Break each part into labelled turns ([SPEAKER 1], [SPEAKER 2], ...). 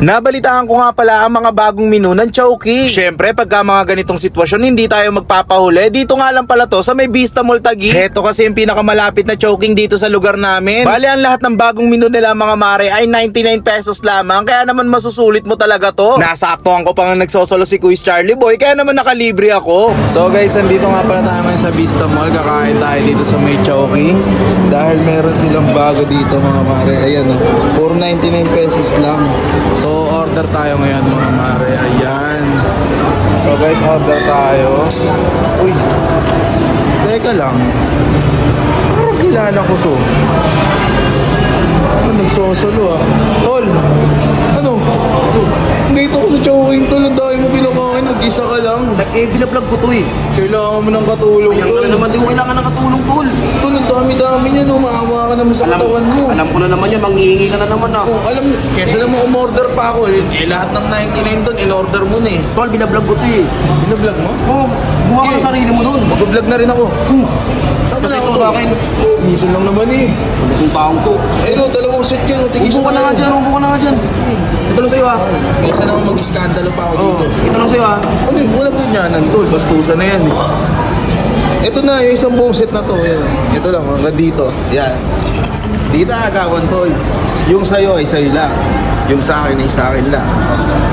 [SPEAKER 1] Nabalitaan ko nga pala ang mga bagong menu ng Chowking. Siyempre, pagka mga ganitong sitwasyon, hindi tayo magpapahuli. Dito nga lang pala to sa may Vista Mall Taguig. Heto kasi yung pinakamalapit na Chowking dito sa lugar namin. Bali, ang lahat ng bagong menu nila mga mare ay 99 pesos lamang. Kaya naman masusulit mo talaga to. Nasaktuhan ko pa nga nagsosolo si Quiz Charlie Boy. Kaya naman nakalibre ako. So guys, andito nga pala tayo ngayon sa Vista Mall. Kakain tayo dito sa may Chowking. Dahil meron silang bago dito mga mare. Ayan. Oh, 499 pesos lang. So order tayo ngayon mga mare. Ayan. So guys, order tayo. Uy. Teka lang. Parang kilala ko to. Ano, nagsosolo ah. Tol! Ano? Dito ko sa Chowking tol. Ang dami mo pinakain. Nag-isa ka lang.
[SPEAKER 2] Eh, binablog ko to eh.
[SPEAKER 1] Kailangan mo ng katulong
[SPEAKER 2] Yan ka na naman, di mo kailangan ng katulong, tol.
[SPEAKER 1] Tol, ang dami-dami niya no. Maawa ka naman sa
[SPEAKER 2] Alam,
[SPEAKER 1] katawan mo.
[SPEAKER 2] alam ko na naman yan, manghihingi ka na naman ah.
[SPEAKER 1] Oh, alam, kesa naman umorder pa ako. Eh, lahat ng 99 doon, in-order mo na eh.
[SPEAKER 2] Tol, binablog ko to eh.
[SPEAKER 1] Binablog mo?
[SPEAKER 2] Oo, buha ka ng sarili mo doon.
[SPEAKER 1] Mag-vlog na rin ako. Hmm.
[SPEAKER 2] Kasi ito sa akin,
[SPEAKER 1] Minsan lang naman eh.
[SPEAKER 2] itong taong to.
[SPEAKER 1] Eh no, dalawang set yun.
[SPEAKER 2] Upo ka na nga dyan, upo ka na nga dyan. Ito lang sa'yo ah.
[SPEAKER 1] Minsan naman mag-iskandalo pa ako dito.
[SPEAKER 2] Ito lang sa'yo ah.
[SPEAKER 1] Ano yun? Walang ganyanan tol. Bastusan na yan eh. Ito na, yung isang buong set na to. Yan. Ito lang, hanggang dito. Yan. Dito agawan tol. Yung sa'yo ay sa'yo lang. Yung sa akin ay sa akin lang.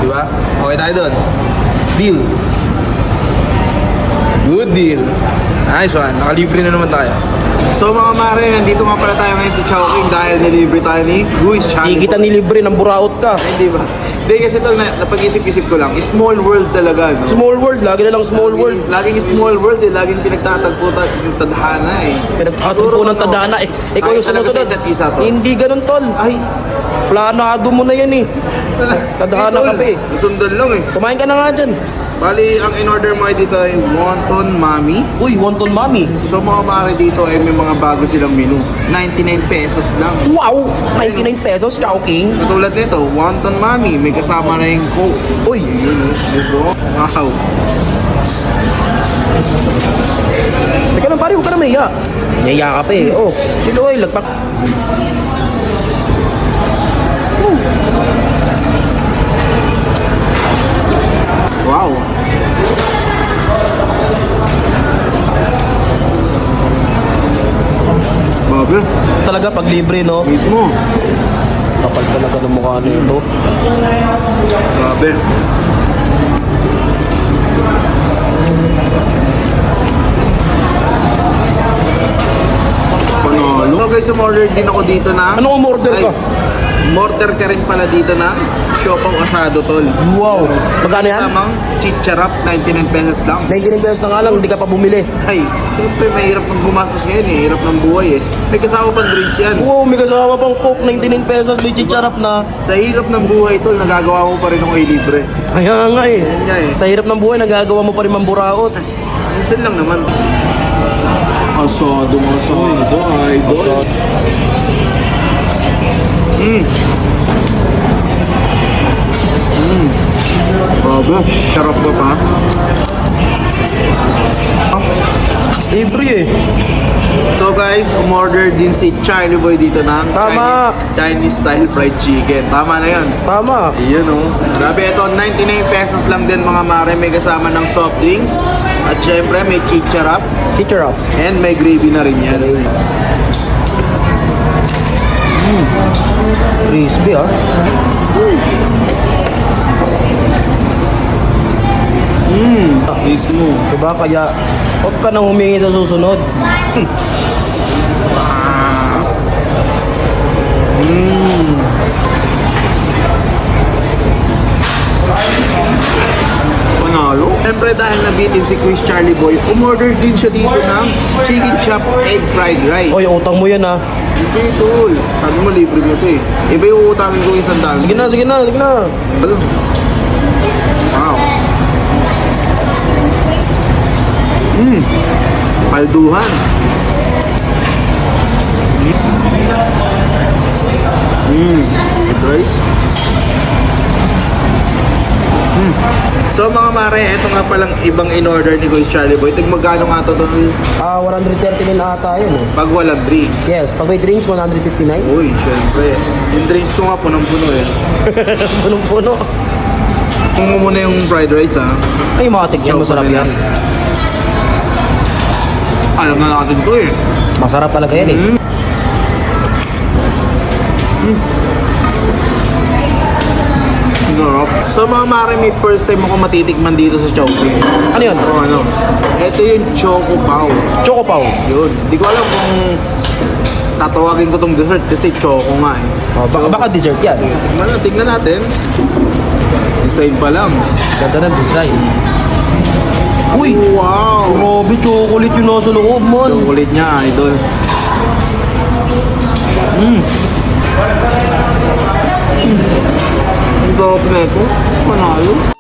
[SPEAKER 1] Di ba? Okay tayo doon. Deal. Good deal. Nice one. Nakalibre na naman tayo. So mga mare, nandito nga pala tayo ngayon sa Chowking dahil nilibre tayo ni Guis Charlie.
[SPEAKER 3] Hindi kita nilibre ng buraot ka.
[SPEAKER 1] Hindi ba? Hindi kasi ito, na, napag-isip-isip ko lang, small world talaga, no?
[SPEAKER 3] Small world, lagi na lang small world.
[SPEAKER 1] Laging small world eh, laging pinagtatagpo ta- yung tadhana eh.
[SPEAKER 3] Pinagkatulpo ng tadhana eh. Ikaw yung sumusunod.
[SPEAKER 1] sa isa't isa to.
[SPEAKER 3] Hindi ganun tol.
[SPEAKER 1] Ay,
[SPEAKER 3] Planado mo na yan eh. Tadhana ka pa eh.
[SPEAKER 1] Sundan lang eh.
[SPEAKER 3] Kumain ka na nga dyan.
[SPEAKER 1] Bali, ang in-order mo ay dito ay wonton mami.
[SPEAKER 2] Uy, wonton mami.
[SPEAKER 1] So mga mare dito ay may mga bago silang menu. 99 pesos lang.
[SPEAKER 3] Wow! 99 pesos, Chowking.
[SPEAKER 1] Katulad nito, wonton mami, may kasama na yung coke.
[SPEAKER 3] Uy,
[SPEAKER 1] Yun, oh. Dito. Wow.
[SPEAKER 3] teka lang pare, huwag ka na mahiya. Nahiya ka pa eh. Oh, silo ay lagpak. Talaga pag libre no.
[SPEAKER 1] mismo.
[SPEAKER 3] Kapal talaga ng mukha nito.
[SPEAKER 1] Grabe. Panalo. So guys, umorder din ako dito na...
[SPEAKER 3] Anong umorder ka?
[SPEAKER 1] Umorder ka rin pala dito na siopaw asado, tol.
[SPEAKER 3] Wow! Magkano yan?
[SPEAKER 1] Kasamang chicharap, 99 pesos lang.
[SPEAKER 3] 99 pesos na nga lang, hindi ka pa bumili.
[SPEAKER 1] Ay, siyempre mahirap pang gumastos ngayon eh. Hirap ng buhay eh. May kasama pang drinks yan.
[SPEAKER 3] Wow, may kasama pang coke, 99 pesos, may chicharap na.
[SPEAKER 1] Sa hirap ng buhay, tol, nagagawa mo pa rin ako libre.
[SPEAKER 3] Kaya nga eh.
[SPEAKER 1] Nga eh.
[SPEAKER 3] Sa hirap ng buhay, nagagawa mo pa rin mamburaot.
[SPEAKER 1] Minsan lang naman. Asado, asado, idol. Mm. Grabe, sarap ka pa.
[SPEAKER 3] Libre eh.
[SPEAKER 1] So guys, umorder din si Charlie Boy dito ng
[SPEAKER 3] Tama.
[SPEAKER 1] Chinese, Chinese style fried chicken. Tama na yun.
[SPEAKER 3] Tama.
[SPEAKER 1] Iyan oh. Grabe ito, 99 pesos lang din mga mare. May kasama ng soft drinks. At syempre may chicharap.
[SPEAKER 3] Chicharap.
[SPEAKER 1] And may gravy na rin yan.
[SPEAKER 3] Crispy ah.
[SPEAKER 1] Mismo.
[SPEAKER 3] Diba? Kaya, huwag ka nang humingi sa susunod.
[SPEAKER 1] Panalo. Siyempre dahil nabitin si Quiz Charlie Boy, umorder din siya dito ng chicken chop egg fried rice.
[SPEAKER 3] Oy, utang mo yan ah.
[SPEAKER 1] Hindi tol. Sabi mo libre mo to eh. Iba yung utangin ko isang daan.
[SPEAKER 3] Sige na, sige na, sige na.
[SPEAKER 1] Ano? Wow. Mmm. Palduhan. Mmm. Rice. Mmm. So mga mare, ito nga palang ibang in-order ni Kuya Charlie Boy. Tig magkano nga to doon
[SPEAKER 3] Ah, 130 min ata yun eh.
[SPEAKER 1] pag walang drinks?
[SPEAKER 3] Yes, pag may drinks, 159.
[SPEAKER 1] Uy, syempre. Yung drinks ko nga punong-puno eh.
[SPEAKER 3] Punong-puno.
[SPEAKER 1] Kung mo muna yung fried rice ha.
[SPEAKER 3] Ay, mga tigyan, masarap yan.
[SPEAKER 1] Alam na natin to eh.
[SPEAKER 3] Masarap talaga yan eh.
[SPEAKER 1] Sarap. So mga mare, may first time ako matitikman dito sa Chowking.
[SPEAKER 3] Ano yun?
[SPEAKER 1] O ano? Ito yung Choco Pao.
[SPEAKER 3] Choco Pao.
[SPEAKER 1] Yun. Di ko alam kung tatawagin ko tong dessert kasi Choco nga eh.
[SPEAKER 3] Oh, baka, baka dessert yan.
[SPEAKER 1] Tingnan natin. Design pa lang.
[SPEAKER 3] Ganda ng design. Uy!
[SPEAKER 1] Wow!
[SPEAKER 3] Grabe, chocolate yung nasa loob, man.
[SPEAKER 1] Chocolate niya, idol. Mmm. Ang sarap na ito. Manalo.